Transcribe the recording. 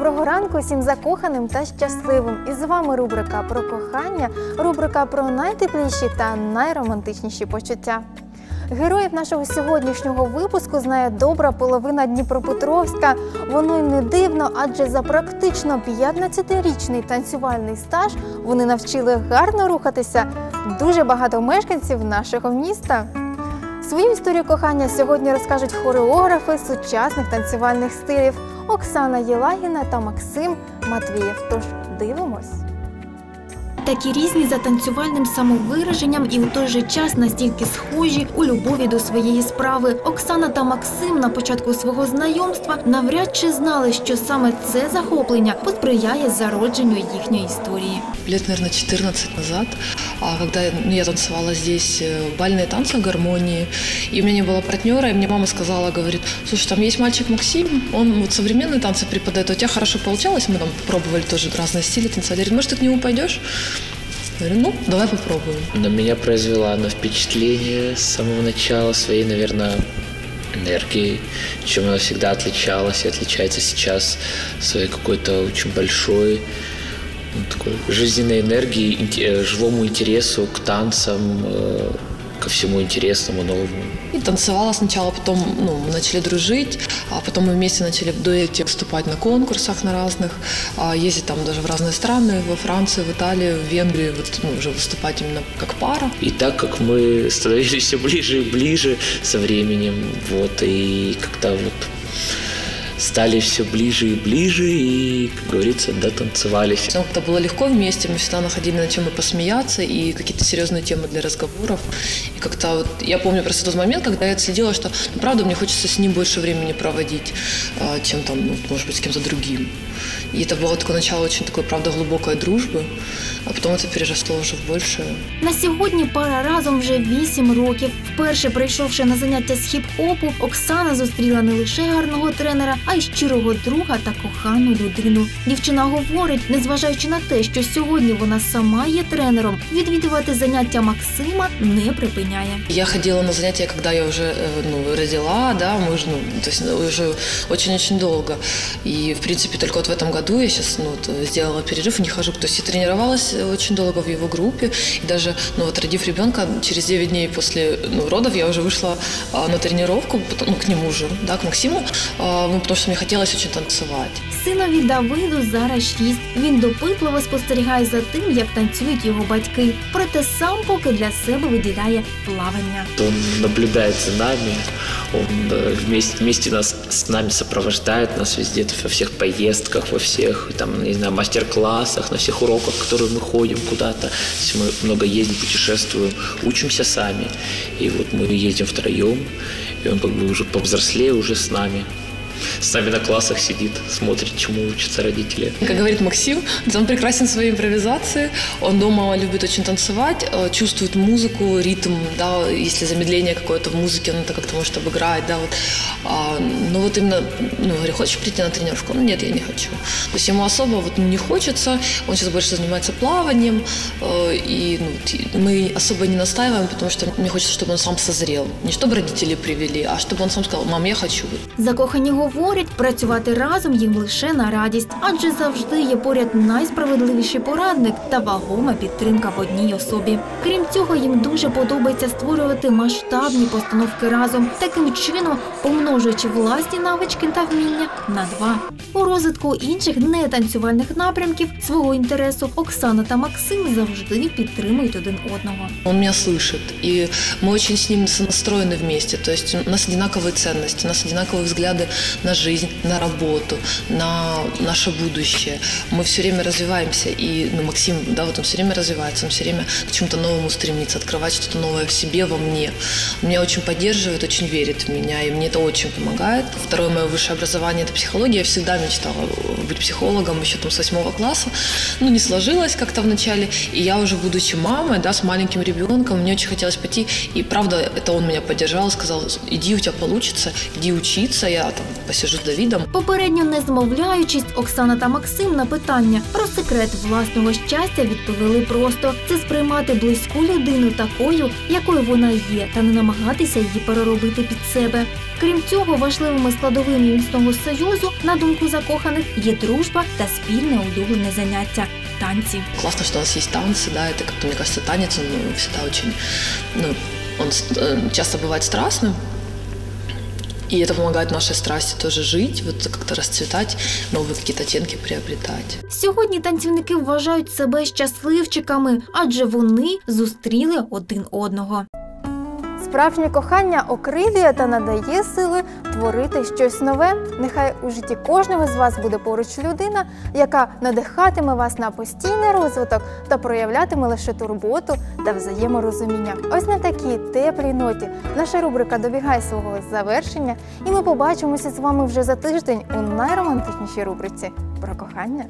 Доброго ранку всім закоханим та щасливим. І з вами рубрика про кохання, рубрика про найтепліші та найромантичніші почуття. Героїв нашого сьогоднішнього випуску знає добра половина Дніпропетровська. Воно й не дивно, адже за практично 15-річний танцювальний стаж вони навчили гарно рухатися дуже багато мешканців нашого міста. Свою історію кохання сьогодні розкажуть хореографи сучасних танцювальних стилів Оксана Єлагіна та Максим Матвієв. Тож дивимось Такі різні за танцювальним самовираженням і у той же час настільки схожі у любові до своєї справи. Оксана та Максим на початку свого знайомства навряд чи знали, що саме це захоплення посприяє зародженню їхньої історії. Лет, наверное, 14 назад, а, когда ну, я танцевала здесь э, бальные танцы в гармонии, и у меня не было партнера, и мне мама сказала, говорит, слушай, там есть мальчик Максим, он вот современные танцы преподает, а у тебя хорошо получалось, мы там пробовали тоже разные стили танцевали, говорит, может, ты к нему пойдешь? Я говорю, ну, давай попробуем. На меня произвела она впечатление с самого начала своей, наверное, энергией, чем она всегда отличалась и отличается сейчас своей какой-то очень большой ну, такой жизненной энергией, инте- э, живому интересу к танцам, э, ко всему интересному, новому. И танцевала сначала, потом ну, мы начали дружить, а потом мы вместе начали в дуэте выступать на конкурсах на разных, а, ездить там даже в разные страны, во Францию, в Италию, в Венгрию, вот, ну, уже выступать именно как пара. И так как мы становились все ближе и ближе со временем, вот, и когда вот стали все ближе и ближе, и, как говорится, дотанцевались. Нам как-то было легко вместе, мы всегда находили на чем и посмеяться, и какие-то серьезные темы для разговоров. И как-то вот, я помню просто тот момент, когда я отследила, что, ну, правда, мне хочется с ним больше времени проводить, а, чем там, ну, может быть, с кем-то другим. И это было такое начало очень такой, правда, глубокой дружбы, а потом это переросло уже в большее. На сьогодні пара разом вже 8 років. Вперше прийшовши на заняття з хіп-хопу, Оксана зустріла не лише гарного тренера, а й щирого друга та кохану людину. Дівчина говорить, незважаючи на те, що сьогодні вона сама є тренером, відвідувати заняття Максима не припиняє. Я ходила на занятия, когда я уже э, ну, родила, да, мы уже, ну, то есть ну, уже очень-очень долго. И, в принципе, только вот в этом году я сейчас ну, вот, сделала перерыв и не хожу. То есть я тренировалась э, очень долго в его группе. И даже, ну, вот родив ребенка, через 9 дней после ну, родов я уже вышла а, на тренировку, потом, ну, к нему же, да, к Максиму, а, ну, потому что мне хотелось очень танцевать. Синові Давиду зараз шість. Він допитливо спостерігає за тим, як танцюють його батьки. Проте сам поки для себе виділяє плавання. Он наблюдает за нами, он э, вместе, вместе нас, с нами сопровождает нас везде, во всех поездках, во всех, там, не знаю, мастер-классах, на всех уроках, в которые мы ходим куда-то. То есть мы много ездим, путешествуем, учимся сами. И вот мы ездим втроем, и он как бы уже повзрослее уже с нами. С нами на классах сидит, смотрит, чему учатся родители. Как говорит Максим, он прекрасен в своей импровизации, он дома любит очень танцевать, э, чувствует музыку, ритм, да, если замедление какое-то в музыке, он это как-то может обыграть, да, вот. А, но вот именно, ну, говорю, хочешь прийти на тренировку? Ну, нет, я не хочу. То есть ему особо вот не хочется, он сейчас больше занимается плаванием, э, и ну, мы особо не настаиваем, потому что мне хочется, чтобы он сам созрел. Не чтобы родители привели, а чтобы он сам сказал, мам, я хочу. Закохані говорять, працювати разом їм лише на радість, адже завжди є поряд найсправедливіший порадник та вагома підтримка в одній особі. Крім цього, їм дуже подобається створювати масштабні постановки разом, таким чином помножуючи власні навички та вміння на два. У розвитку інших нетанцювальних напрямків свого інтересу Оксана та Максим завжди підтримують один одного. Он меня слышит, и мы очень с ним настроены вместе. То есть у нас одинаковые ценности, у нас одинаковые взгляды На жизнь, на работу, на наше будущее. Мы все время развиваемся, и ну, Максим, да, вот он все время развивается, он все время к чему-то новому стремится, открывать что-то новое в себе, во мне. Меня очень поддерживает, очень верит в меня, и мне это очень помогает. Второе мое высшее образование – это психология. Я всегда мечтала быть психологом еще там с восьмого класса. Ну, не сложилось как-то вначале. И я уже, будучи мамой, да, с маленьким ребенком, мне очень хотелось пойти. И правда, это он меня поддержал, сказал, иди, у тебя получится, иди учиться. Я там посижу с Давидом. Попередньо не змовляючись, Оксана та Максим на питання про секрет власного щастя відповіли просто це сприймати близьку людину такою, якою вона є, та не намагатися її переробити під себе. Крім цього, важливими складовими міцного союзу, на думку закоханих, є дружба та спільне улюблене заняття танці. Классно, что у нас есть танцы, да, это как-то, мне кажется, танец, он ну, всегда очень, ну, он э, часто бывает страстным, и это помогает нашей страсти тоже жить, вот как-то расцветать, новые какие-то оттенки приобретать. Сьогодні танцівники вважають себе щасливчиками, адже вони зустріли один одного. Справжнє кохання окрилює та надає сили творити щось нове. Нехай у житті кожного з вас буде поруч людина, яка надихатиме вас на постійний розвиток та проявлятиме лише турботу та взаєморозуміння. Ось на такій теплій ноті наша рубрика добігає свого завершення, і ми побачимося з вами вже за тиждень у найромантичнішій рубриці про кохання.